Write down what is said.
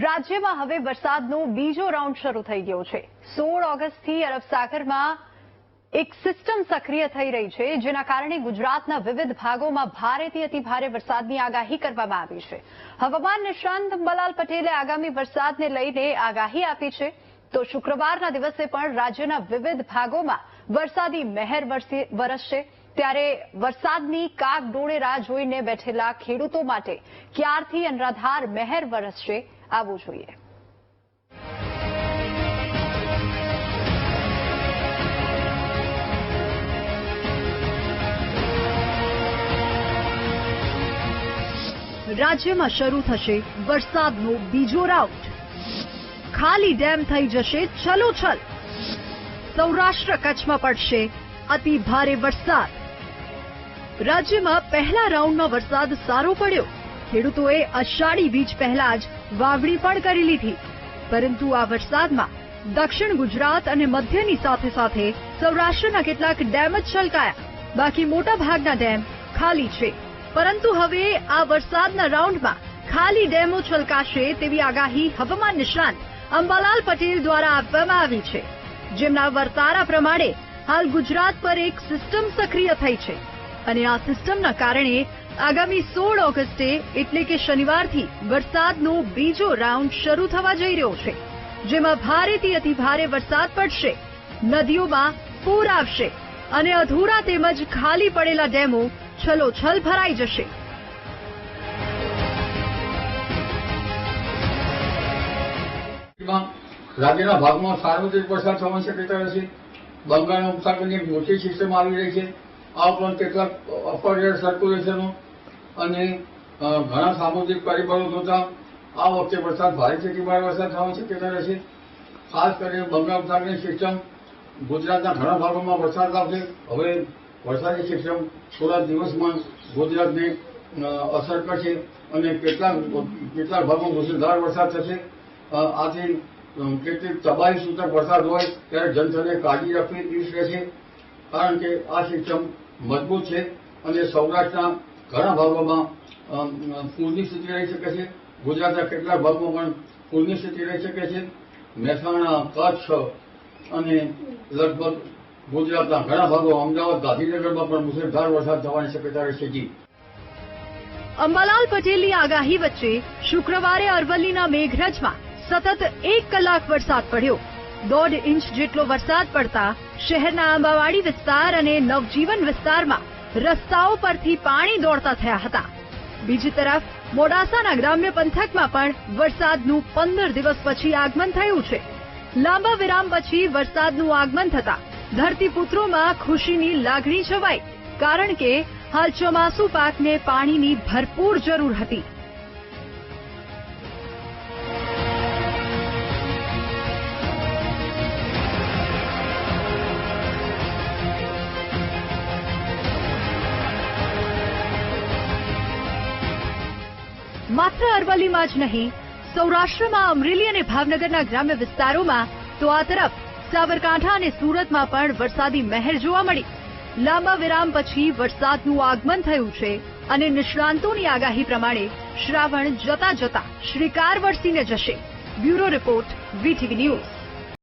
રાજ્યમાં હવે વરસાદનો બીજો રાઉન્ડ શરૂ થઈ ગયો છે. સોળ ઓગસ્ટથી અરબ સાગરમાં એક સિસ્ટમ સક્રિય થઈ રહી છે, જેના કારણે ગુજરાતના વિવિધ ભાગોમાં ભારેથી અતિ ભારે વરસાદની આગાહી કરવામાં આવી છે. હવામાન નિષ્ણાંત અંબાલાલ પટેલે આગામી વરસાદને લઈને આગાહી આપી છે. તો શુક્રવારના દિવસે પણ રાજ્યના વિવિધ ભાગોમાં વરસાદી મહેર વરસી- વરસશે. ત્યારે વરસાદની કાગડોળે રાહ જોઈને બેઠેલા ખેડૂતો માટે ક્યારથી અનરાધાર મહેર વરસશે આવવું જોઈએ. રાજ્યમાં શરૂ થશે વરસાદનો બીજો રાઉન્ડ. ખાલી ડેમ થઈ જશે છલોછલ. સૌરાષ્ટ્ર કચ્છમાં પડશે અતિ ભારે વરસાદ. રાજ્યમાં પહેલા રાઉન્ડમાં વરસાદ સારો પડ્યો. ખેડૂતોએ અષાઢી બીજ પહેલા જ વાવણી પણ કરી લીધી. પરંતુ આ વરસાદમાં દક્ષિણ ગુજરાત અને મધ્યની સાથે સાથે સૌરાષ્ટ્રના કેટલાક ડેમ જ છલકાયા. બાકી મોટા ભાગના ડેમ ખાલી છે. પરંતુ હવે આ વરસાદના રાઉન્ડમાં ખાલી ડેમો છલકાશે તેવી આગાહી હવામાન નિષ્ણાંત અંબાલાલ પટેલ દ્વારા આપવામાં આવી છે. જેમના વર્તારા પ્રમાણે હાલ ગુજરાત પર એક સિસ્ટમ સક્રિય થઈ છે. અને આ સિસ્ટમના કારણે આગામી સોળ ઓગસ્ટે એટલે કે શનિવારથી વરસાદનો બીજો રાઉન્ડ શરૂ થવા જઈ રહ્યો છે, જેમાં ભારેથી અતિ ભારે વરસાદ પડશે, નદીઓમાં પૂર આવશે અને અધૂરા તેમજ ખાલી પડેલા ડેમો છલોછલ ભરાઈ જશે. રાજ્યના ભાગમાં સાર્વત્રિક વરસાદ થવાની શક્યતા બંગાળના ઉપસાગરની મોટી સિસ્ટમ આવી રહી છે. આ ઉપરાંત કેટલાક અપર એર સર્ક્યુલેશનો અને ઘણા સામુદ્રિક પરિબળો જોતા આ વખતે વરસાદ ભારેથી ભારે વરસાદ થવાની શક્યતા રહેશે. ખાસ કરીને બંગાળ ઉપસાગરની સિસ્ટમ ગુજરાતના ઘણા ભાગોમાં વરસાદ લાવશે. હવે વરસાદી સિસ્ટમ થોડા દિવસમાં ગુજરાતને અસર કરશે અને કેટલાક કેટલાક ભાગમાં મુસળધાર વરસાદ થશે. આથી કેટલીક તબાહી સૂચક વરસાદ હોય ત્યારે જનતાને કાળજી રાખવી રહેશે. કારણ કે આ સિસ્ટમ મજબૂત છે અને સૌરાષ્ટ્રના ઘણા ભાગોમાં પૂરની સ્થિતિ રહી શકે છે. ગુજરાતના કેટલાક ભાગોમાં પણ પૂરની સ્થિતિ રહી શકે છે. મહેસાણા, કચ્છ અને લગભગ ગુજરાતના ઘણા ભાગો અમદાવાદ, ગાંધીનગરમાં પણ મુસળધાર વરસાદ થવાની શક્યતા રહેશે અંબાલાલ પટેલની આગાહી વચ્ચે શુક્રવારે અરવલ્લીના મેઘરજમાં સતત એક કલાક વરસાદ પડ્યો. દોઢ ઇંચ જેટલો વરસાદ પડતા શહેરના આંબાવાડી વિસ્તાર અને નવજીવન વિસ્તારમાં રસ્તાઓ પરથી પાણી દોડતા થયા હતા. બીજી તરફ, મોડાસાના ગ્રામ્ય પંથકમાં પણ વરસાદનું પંદર દિવસ પછી આગમન થયું છે. લાંબા વિરામ પછી વરસાદનું આગમન થતા ધરતીપુત્રોમાં ખુશીની લાગણી છવાઈ, કારણ કે હાલ ચોમાસુ પાકને પાણીની ભરપૂર જરૂર હતી. માત્ર અરવલ્લીમાં જ નહીં, સૌરાષ્ટ્રમાં અમરેલી અને ભાવનગરના ગ્રામ્ય વિસ્તારોમાં તો આ તરફ સાબરકાંઠા અને સુરતમાં પણ વરસાદી મહેર જોવા મળી. લાંબા વિરામ પછી વરસાદનું આગમન થયું છે અને નિષ્ણાંતોની આગાહી પ્રમાણે શ્રાવણ જતા જતા શ્રીકાર વરસીને જશે. Bureau report, VTV news.